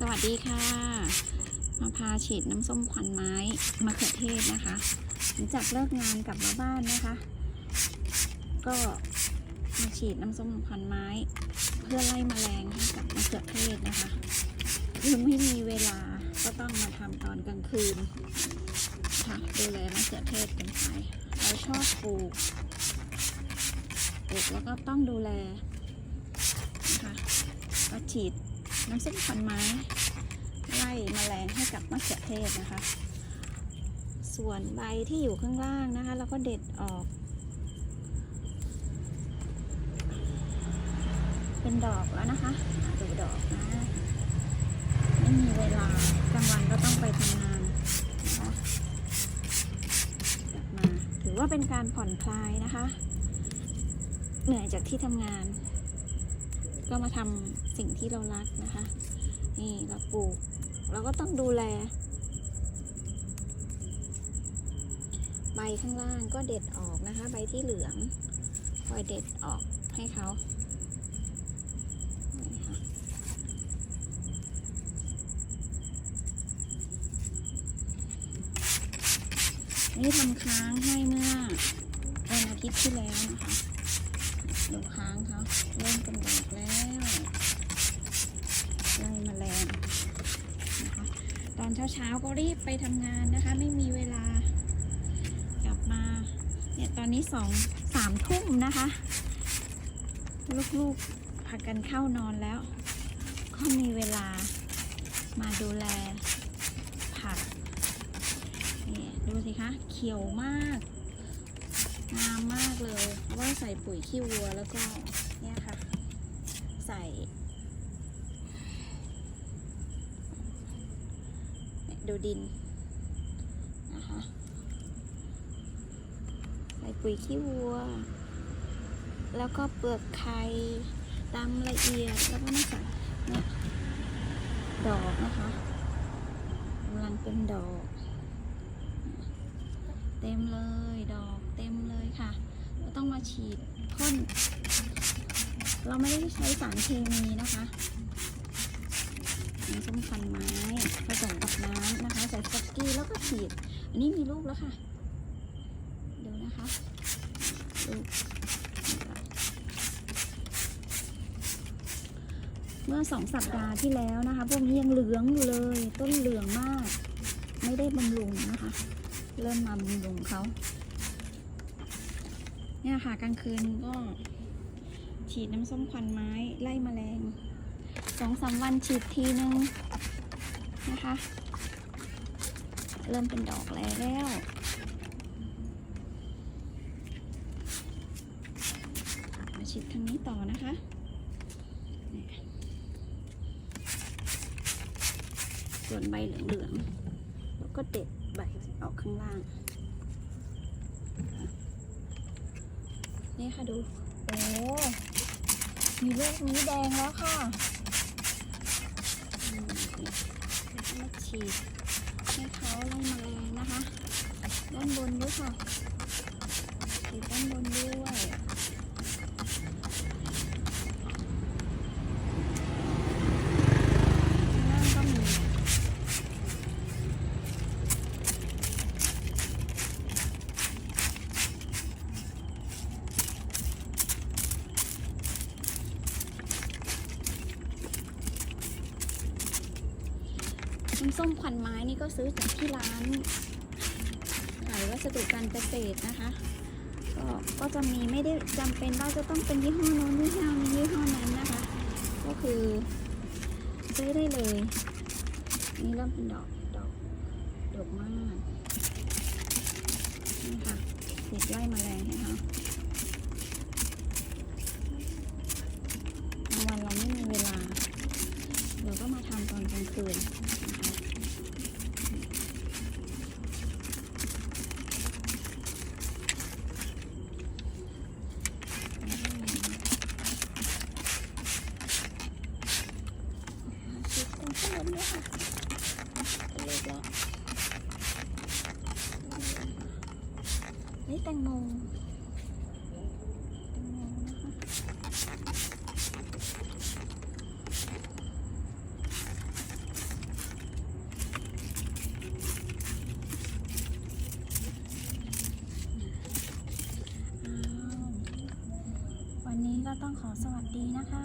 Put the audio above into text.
สวัสดีค่ะ มาพาฉีดน้ำส้มควันไม้มะเขือเทศนะคะหลังจากเลิกงานกลับมาบ้านนะคะ ก็มาฉีดน้ำส้มควันไม้ เพื่อไล่แมลงให้กับมะเขือเทศนะคะคือไม่มีเวลาก็ต้องมาทำตอนกลางคืนค่ะดูแลมะเขือเทศกันไปเราชอบปลูกปลูกแล้วก็ต้องดูแลนะคะก็ฉีด น้ำส้มควันไม้ไล่แมลงให้กับมะเขือเทศนะคะ ส่วนใบที่อยู่ข้างล่างนะคะ เราก็เด็ดออก เป็นดอกแล้วนะคะอะดูดอกนะไม่มีเวลากลางวันก็ต้องไปทำงานนะคะกลับมาถือว่าเป็นการผ่อนคลายนะคะ เหนื่อยจากที่ทำงาน ก็มาทำสิ่งที่เรารักนะคะ นี่เราปลูก เราก็ต้องดูแล ใบข้างล่างก็เด็ดออกนะคะ ใบที่เหลืองคอยเด็ดออกให้เขานี่ทำค้างให้เมื่อวันอาทิตย์ที่แล้วนะคะ ดูค้างเขาเริ่มเป็นดอกแล้วไล่แมลงนะคะตอนเช้าๆก็รีบไปทำงานนะคะ ไม่มีเวลากลับมาเนี่ยตอนนี้สองสามทุ่มนะคะ ลูกๆพากันเข้านอนแล้ว ก็มีเวลามาดูแลผักนี่ดูสิคะ เขียวมาก งามมากเลยเพราะว่าใส่ปุ๋ยขี้วัวแล้วก็เนี่ยค่ะ ใส่ดูดินนะคะใส่ปุ๋ยขี้วัว แล้วก็เปลือกไข่ตามละเอียดแล้วก็มาใส่เนี่ยดอกนะคะกำลังเป็นดอก เต็มเลยดอก เต็มเลยค่ะเราต้องมาฉีดพ่น เราไม่ได้ใช้สารเคมีนะคะน้ำส้มคันไม้ผสมกับน้ำนะคะ ใส่สก๊อกกี้แล้วก็ฉีด อันนี้มีลูกแล้วค่ะ ดูนะคะลูกเมื่อสองสัปดาห์ที่แล้วนะคะ พวกนี้ยังเหลืองอยู่เลย ต้นเหลืองมาก ไม่ได้บำรุงนะคะ เริ่มมาบำรุงเขา เนี่ยค่ะกลางคืนก็ ฉีดน้ำส้มควันไม้ไล่แมลงสองสามวันฉีดทีนึงนะคะ เริ่มเป็นดอกแล้วมาฉีดทางนี้ต่อนะคะส่วนใบเหลืองๆแล้วก็เด็ดใบออกข้างล่าง นี่ค่ะดู โอ้มีลูกนี้แดงแล้วค่ะมาฉีดให้เขาไล่แมลงนะคะ ด้านบนด้วยค่ะฉีดด้านบนด้วยข้างล่างก็มี น้ำส้มควันไม้นี่ก็ซื้อจากที่ร้านขายวัสดุการเกษตรนะคะ ก็ก็จะมีไม่ได้จำเป็นว่าจะต้องเป็นยี่ห้อโน้นยี่ห้อนี้ยี่ห้อนั้นนะคะ ก็คือซื้อได้เลยนี่เริ่มเป็นดอกดอกดอกมากนี่ค่ะฉีดไล่แมลงให้เขาวันเราไม่มีเวลา เราก็มาทำตอนกลางคืน แตงโมวันนี้ก็ต้องขอสวัสดีนะคะ